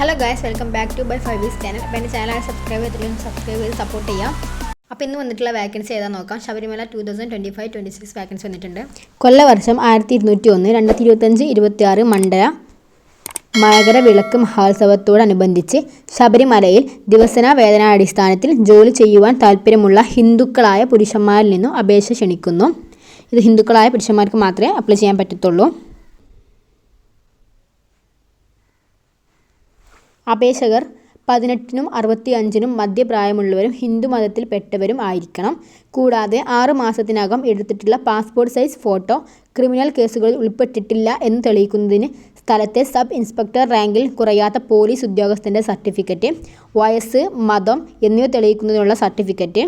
Hello guys welcome back to by five V's channel അപ്പോൾ എന്റെ channel subscribe ചെയ്തിട്ടും subscribe ചെയ്ത് സപ്പോർട്ട് ചെയ്യാം. അപ്പോൾ ഇന്ന് വന്നിട്ടുള്ള വാക്കൻസി ഏതാ നോക്കാം. Sabarimala two thousand twenty five twenty six vacancy വന്നിട്ടുണ്ട്. കൊല്ലവർഷം ആയിരത്തി ഇരുന്നൂറ്റി ഒന്ന് രണ്ടായിരത്തി ഇരുപത്തഞ്ച് ഇരുപത്തി ആറ് മണ്ഡല മകര വിളക്ക് മഹോത്സവത്തോടനുബന്ധിച്ച് ശബരിമലയിൽ ദിവസന വേതനാടിസ്ഥാനത്തിൽ ജോലി ചെയ്യുവാൻ താല്പര്യമുള്ള ഹിന്ദുക്കളായ പുരുഷന്മാരിൽ നിന്നും അപേക്ഷ ക്ഷണിക്കുന്നു. ഇത് ഹിന്ദുക്കളായ പുരുഷന്മാർക്ക് മാത്രമേ അപ്ലൈ ചെയ്യാൻ പറ്റത്തുള്ളൂ. അപേക്ഷകർ പതിനെട്ടിനും അറുപത്തി അഞ്ചിനും മധ്യപ്രായമുള്ളവരും ഹിന്ദു മതത്തിൽപ്പെട്ടവരും ആയിരിക്കണം. കൂടാതെ ആറ് മാസത്തിനകം എടുത്തിട്ടുള്ള പാസ്പോർട്ട് സൈസ് ഫോട്ടോ ക്രിമിനൽ കേസുകളിൽ ഉൾപ്പെട്ടിട്ടില്ല എന്ന് തെളിയിക്കുന്നതിന് സ്ഥലത്തെ സബ് ഇൻസ്പെക്ടർ റാങ്കിൽ കുറയാത്ത പോലീസ് ഉദ്യോഗസ്ഥന്റെ സർട്ടിഫിക്കറ്റ് വയസ്സ് മതം എന്നിവ തെളിയിക്കുന്നതിനുള്ള സർട്ടിഫിക്കറ്റ്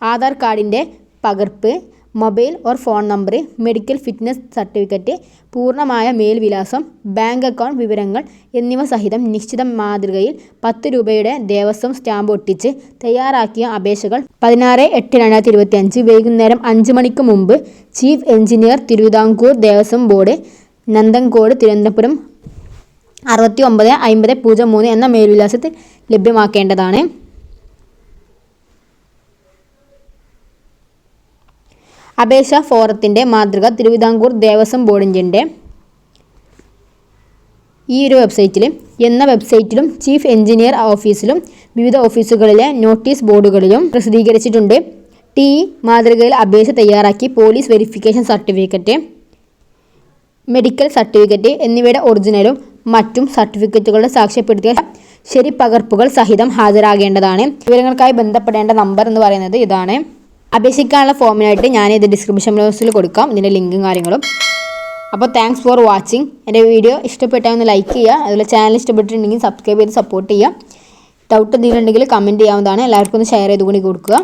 ആധാർ കാർഡിന്റെ പകർപ്പ് mobile or phone number medical fitness certificate പൂർണമായ മേൽവിലാസം ബാങ്ക് അക്കൗണ്ട് വിവരങ്ങൾ എന്നിവ സഹിതം നിശ്ചിത മാതൃകയിൽ പത്ത് രൂപയുടെ ദേവസ്വം സ്റ്റാമ്പ് ഒട്ടിച്ച് തയ്യാറാക്കിയ അപേക്ഷകൾ പതിനാറ് എട്ട് രണ്ടായിരത്തി ഇരുപത്തി അഞ്ച് വൈകുന്നേരം അഞ്ച് മണിക്ക് മുമ്പ് chief engineer Thiruvithamkoor Devaswom board Nanthancode Thiruvananthapuram. അറുപത്തി ഒമ്പത് അമ്പത് പൂജ്യം മൂന്ന് എന്ന മേൽവിലാസത്തിൽ ലഭ്യമാക്കേണ്ടതാണ്. അപേക്ഷ ഫോറത്തിന്റെ മാതൃക തിരുവിതാംകൂർ ദേവസ്വം ബോർഡിന്റെ ഈ ഒരു വെബ്സൈറ്റിൽ എന്ന വെബ്സൈറ്റിലും ചീഫ് എഞ്ചിനീയർ ഓഫീസിലും വിവിധ ഓഫീസുകളിലെ നോട്ടീസ് ബോർഡുകളിലും പ്രസിദ്ധീകരിച്ചിട്ടുണ്ട്. ടി മാതൃകയിൽ അപേക്ഷ തയ്യാറാക്കി police verification certificate medical certificate എന്നിവയുടെ ഒറിജിനലും മറ്റും സർട്ടിഫിക്കറ്റുകളുടെ സാക്ഷ്യപ്പെടുത്തിയ ശരി പകർപ്പുകൾ സഹിതം ഹാജരാകേണ്ടതാണ്. വിവരങ്ങൾക്കായി ബന്ധപ്പെടേണ്ട നമ്പർ എന്ന് പറയുന്നത് ഇതാണ്. അപേക്ഷിക്കാനുള്ള ഫോമിനായിട്ട് ഞാൻ ഇത് ഡിസ്ക്രിപ്ഷൻ ബോക്സിൽ കൊടുക്കാം. ഇതിന്റെ ലിങ്കും കാര്യങ്ങളും. അപ്പോൾ താങ്ക്സ് ഫോർ വാച്ചിങ് എന്റെ വീഡിയോ ഇഷ്ടപ്പെട്ടാൽ ഒന്ന് ലൈക്ക് ചെയ്യുക. അതുപോലെ ചാനൽ ഇഷ്ടപ്പെട്ടിട്ടുണ്ടെങ്കിൽ സബ്സ്ക്രൈബ് ചെയ്ത് സപ്പോർട്ട് ചെയ്യുക. ഡൗട്ട് എന്തെങ്കിലും ഉണ്ടെങ്കിൽ കമന്റ് ചെയ്യാവുന്നതാണ്. എല്ലാവർക്കും ഒന്ന് ഷെയർ ചെയ്ത് കൂടി കൊടുക്കുക.